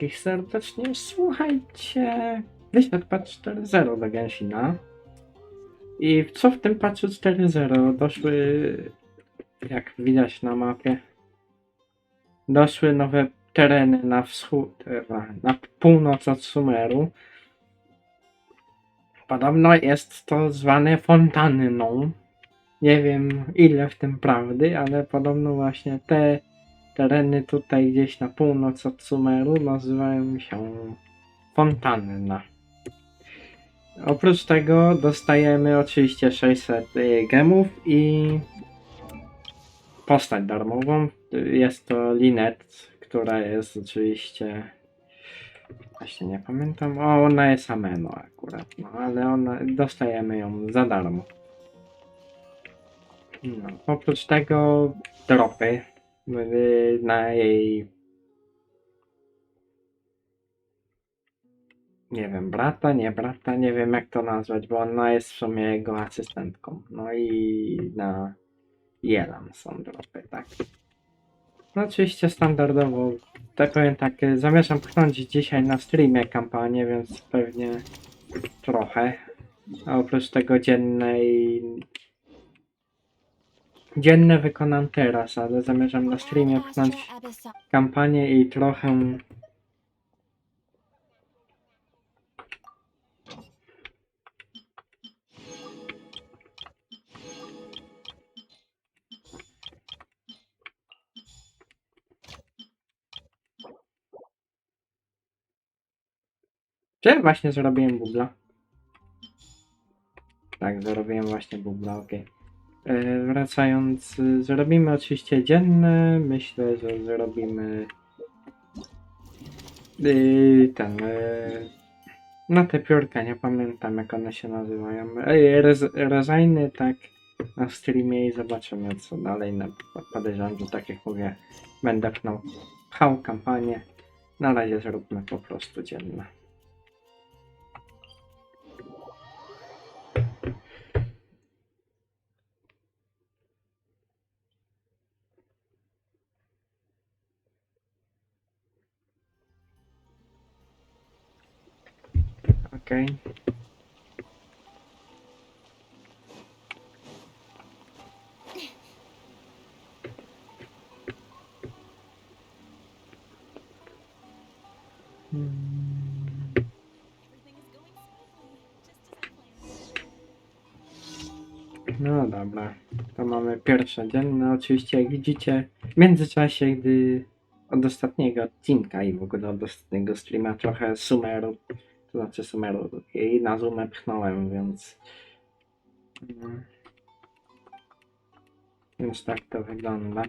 I serdecznie słuchajcie. Wyszedł patch 4.0 do Genshin. I co w tym patchu 4.0 doszły, jak widać na mapie, doszły nowe tereny na wschód, e, na północ od Sumeru. Podobno jest to zwane fontanną. Nie wiem ile w tym prawdy, ale podobno właśnie te tereny tutaj gdzieś na północ od Sumeru nazywają się fontanna. Oprócz tego dostajemy oczywiście 600 y, gemów i postać darmową. Jest to Linet, która jest oczywiście. Właśnie nie pamiętam. O, ona jest Ameno akurat, no ale ona, dostajemy ją za darmo. No, oprócz tego dropy na jej nie wiem, brata, nie brata, nie wiem jak to nazwać, bo ona jest w sumie jego asystentką. No i na Jelan są dropy, tak. No oczywiście standardowo, tak powiem tak, zamierzam pchnąć dzisiaj na streamie kampanię, więc pewnie trochę. A oprócz tego dziennej... Dzienne wykonam teraz, ale zamierzam na streamie pchnąć kampanię i trochę Czy właśnie zrobiłem bubla? Tak, zrobiłem właśnie bubla, okej. E, Wracając, y, zrobimy oczywiście dzienne. Myślę, że zrobimy y, ten. y, No te piórka, nie pamiętam jak one się nazywają. Ej, rez- Rezajny, tak, na streamie i zobaczymy co dalej. No, podejrzewam, że tak jak mówię, będę pchał kampanię. Na razie zróbmy po prostu dzienne. Okej. No dobra, to mamy pierwsze dzienne. Oczywiście, jak widzicie, w międzyczasie, gdy od ostatniego odcinka i w ogóle od ostatniego streama trochę sumeru, to znaczy sumeru i na zoomę pchnąłem, więc. mm, Więc tak to wygląda.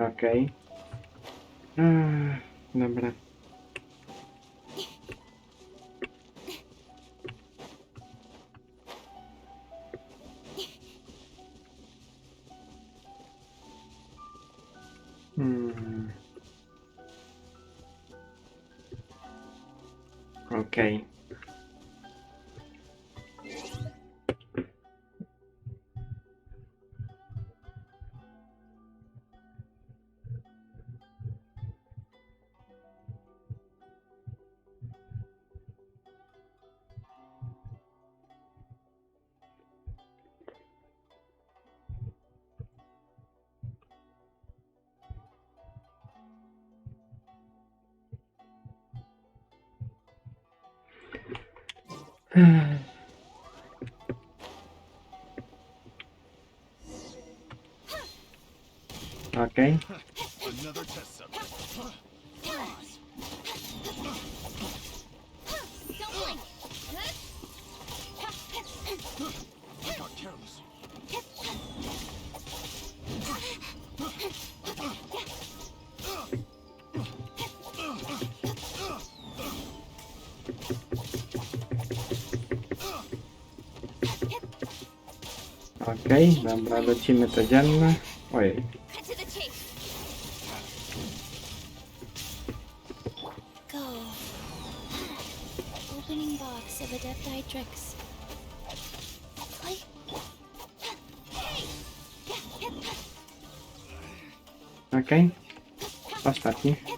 Okej. Ech, Dobra. Hmm. Okej. Ech. Okej. Okej, dobra, lecimy to dzienne. Ojej, Cut to the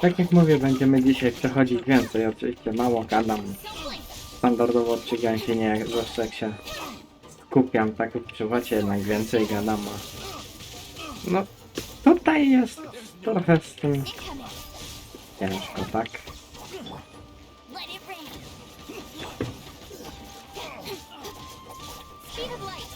Tak jak mówię, będziemy dzisiaj przechodzić więcej. Oczywiście mało gadam. Standardowo odczygiam się nie, zwłaszcza jak się skupiam, tak w przywocie jednak więcej gadam. A... No, tutaj jest trochę z tym ciężko, tak? Light.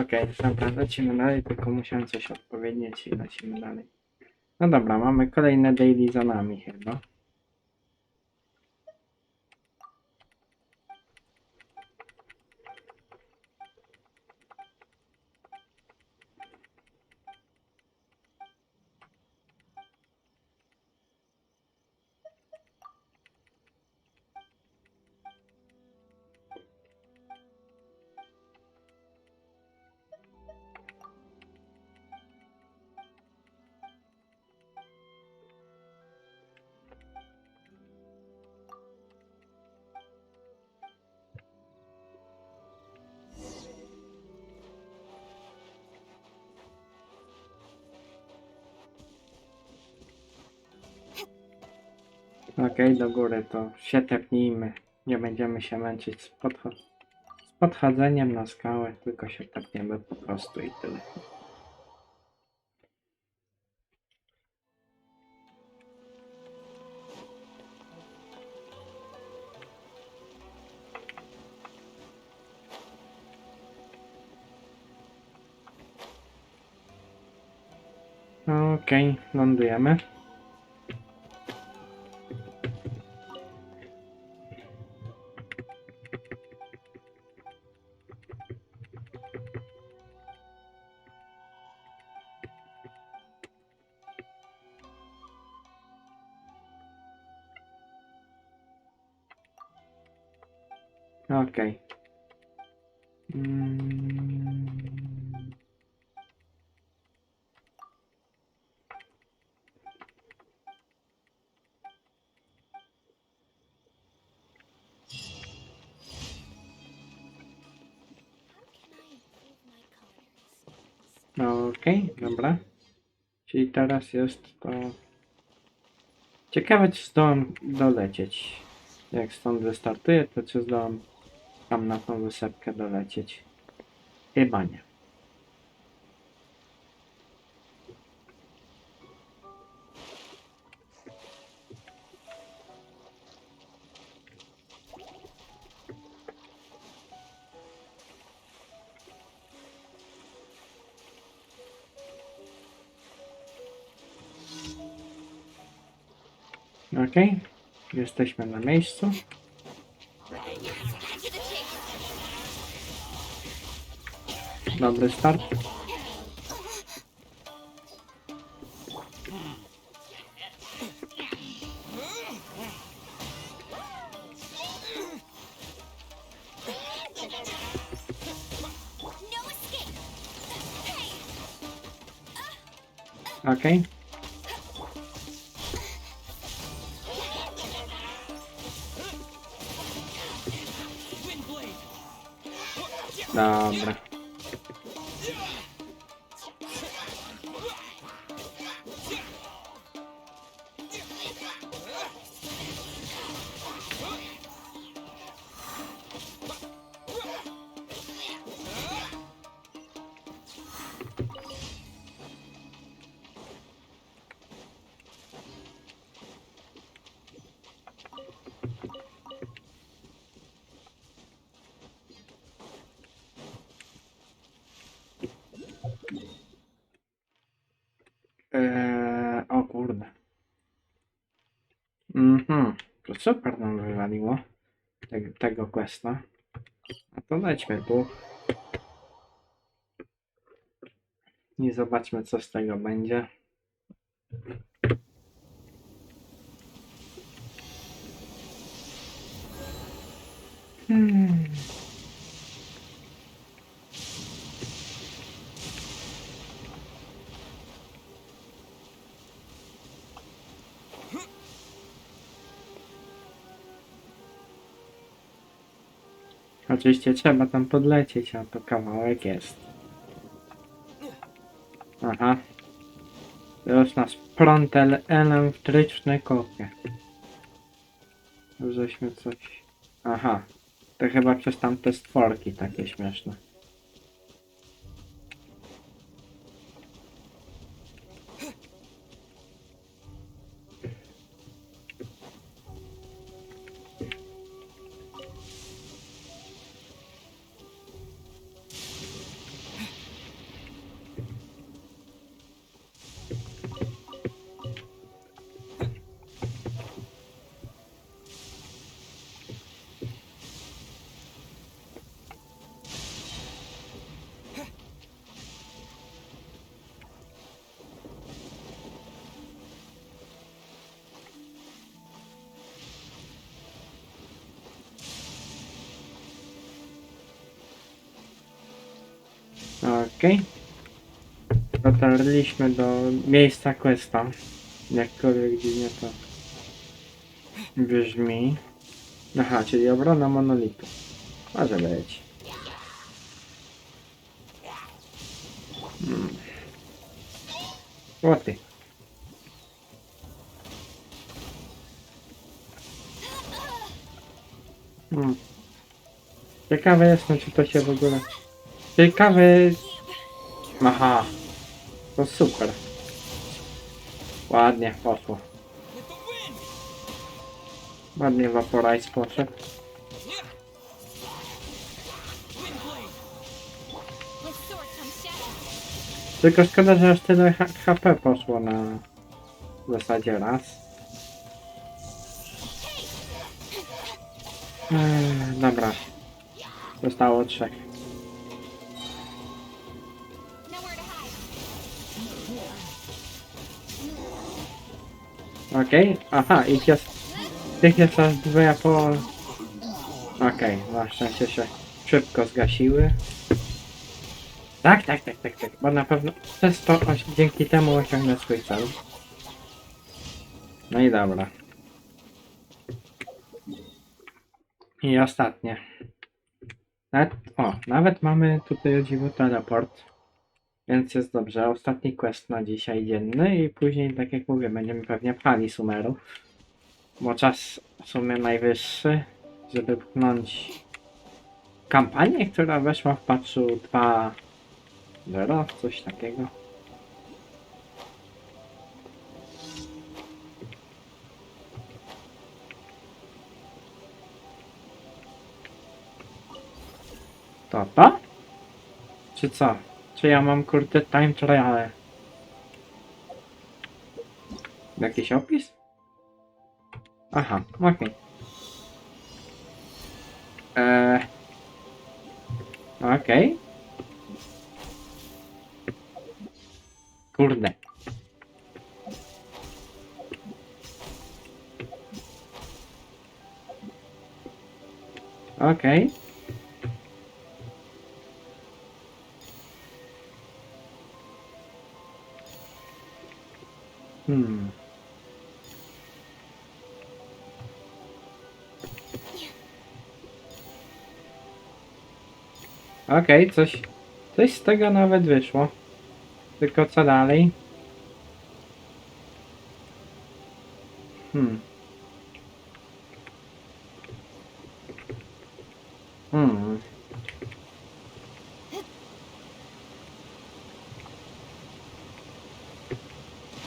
Okej, dobra, lecimy dalej, tylko musiałem coś odpowiedzieć i lecimy dalej. No dobra, mamy kolejne daily za nami chyba. Okej, do góry to się tepnijmy. Nie będziemy się męczyć z, podcho- z podchodzeniem na skałę, tylko się tepniemy po prostu i tyle. Okej, lądujemy. Okej, dobra. Czyli teraz jest to... Ciekawe, czy zdołam dolecieć. Jak stąd wystartuję, to czy zdołam tam na tą wysepkę dolecieć. Chyba nie. Okej, jesteśmy na miejscu. Dobry start. No Dobra. Super nam wywaliło te, tego questa. A to lećmy tu. I zobaczmy co z tego będzie. Oczywiście trzeba tam podlecieć, a to kawałek jest. Aha. Teraz nas prąd ele- elektryczny kopie. Żeśmy coś... Aha. To chyba przez tamte stworki takie śmieszne. Okej. Dotarliśmy do miejsca questa. Jakkolwiek dziwnie to brzmi. Aha, czyli obrona monolitu. Może być. Hmm. O ty. Hmm. Ciekawe jestem, czy to się w ogóle... Ciekawe... Aha. To super. Ładnie poszło. Ładnie Vaporize poszedł. Tylko szkoda, że aż tyle HP poszło na w zasadzie raz. Ech, dobra. Zostało trzech. Okej, aha, ich jest. Tych jest aż dwie po. Okej, na szczęście się szybko zgasiły. Tak, tak, tak, tak, tak, bo na pewno przez to oś, dzięki temu osiągnę swój cel. No i dobra. I ostatnie. Nawet, o, nawet mamy tutaj o dziwo teleport. Więc jest dobrze. Ostatni quest na dzisiaj dzienny i później, tak jak mówię, będziemy pewnie pchali sumeru. Bo czas w sumie najwyższy, żeby pchnąć kampanię, która weszła w patchu 2.0, coś takiego. To to? Czy co? Czy ja mam kurde time trial? Jakiś opis? Aha, okej. Eee. Okej. Kurde. Okej. Hmm. Okej, coś, coś z tego nawet wyszło. Tylko co dalej? Hmm. Hmm.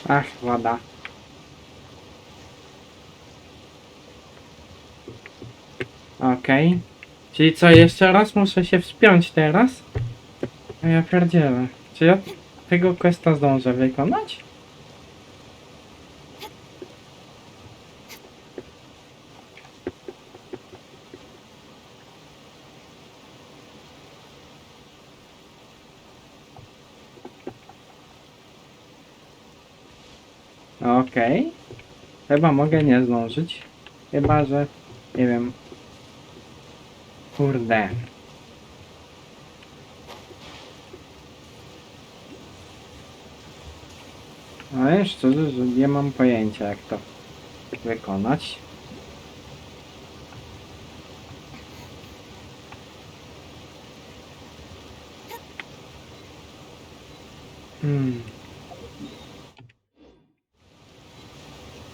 Ach, woda. Okej. Czyli co, jeszcze raz muszę się wspiąć teraz? A ja pierdzielę. Czy ja tego questa zdążę wykonać? Okej. Chyba mogę nie zdążyć. Chyba, że... Nie wiem. Kurde. Ale szczerze, że nie mam pojęcia jak to wykonać. Hmm.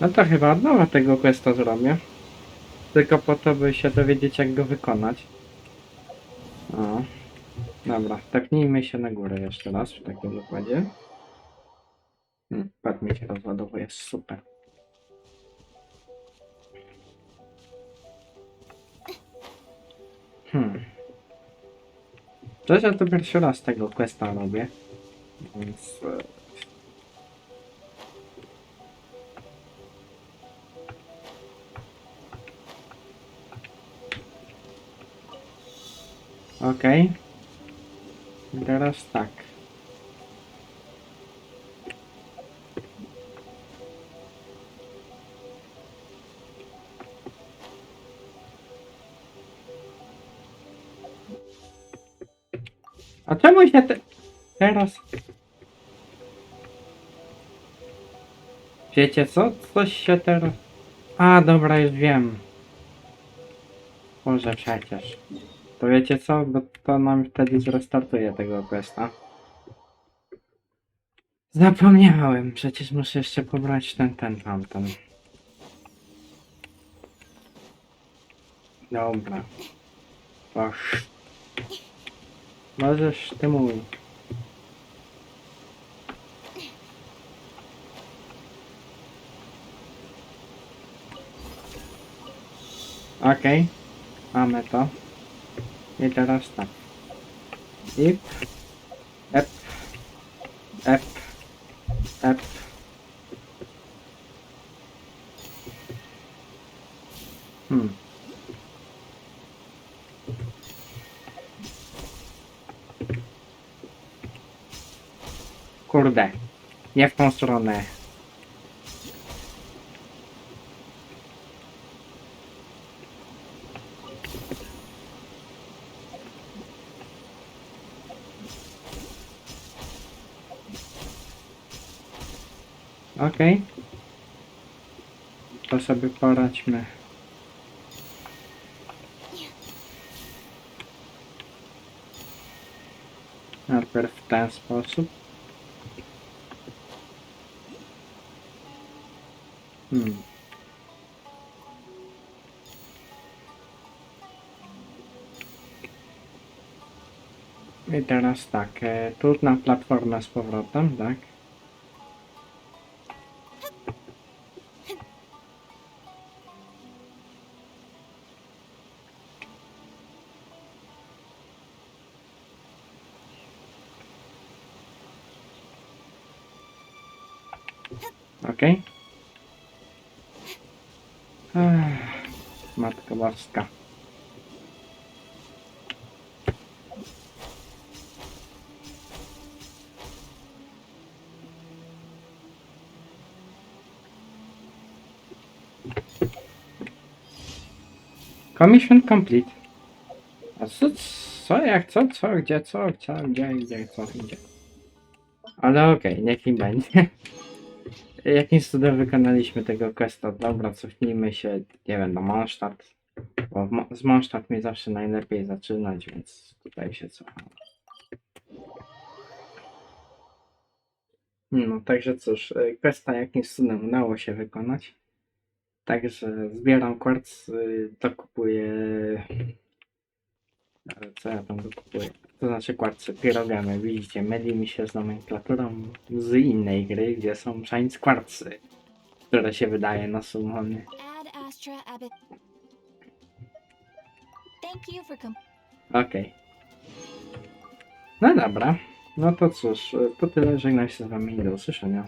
No to chyba od nowa tego questa zrobię. Tylko po to, by się dowiedzieć jak go wykonać. O. Dobra, tepnijmy się na górę jeszcze raz w takim układzie. Hmm, pad mi się rozładowuje, super. Hmm. Szczerze to pierwszy raz tego questa robię. Więc... Okej. I Teraz tak. A czemu się te... teraz... Wiecie co? Coś się teraz... A, dobra, już wiem. Może przecież. To wiecie co? Bo to nam wtedy zrestartuje tego questa. Zapomniałem, przecież muszę jeszcze pobrać ten, ten, tamten. Dobra. Oż. Możesz ty mój. Okej. Mamy to. I teraz tak. Ip. Ep. Ep. Ep. Hmm. Kurde. Nie w tą stronę. Okej. To sobie poradźmy. Najpierw w ten sposób. Hmm. I teraz tak, e, tu na platformę z powrotem, tak? Okay. Matka Boska. Commission complete. A co, co, jak, co, co, gdzie, co, co, gdzie, gdzie, co, gdzie. Ale okej, okay, niech im będzie. Jakim cudem wykonaliśmy tego questa? Dobra, cofnijmy się, nie wiem, do Mondstadt. Bo w Mo- z Mondstadt mi zawsze najlepiej zaczynać, więc tutaj się cofam. No, także cóż, e, questa jakimś cudem udało się wykonać. Także zbieram kwarc, y, dokupuję... Ale co ja tam dokupuję? To znaczy kwarce, pirogamy. Widzicie, myli mi się z nomenklaturą z innej gry, gdzie są science kwarcy, które się wydaje na com- Okej. No dobra. No to cóż, to tyle. Żegnam się z wami i do usłyszenia.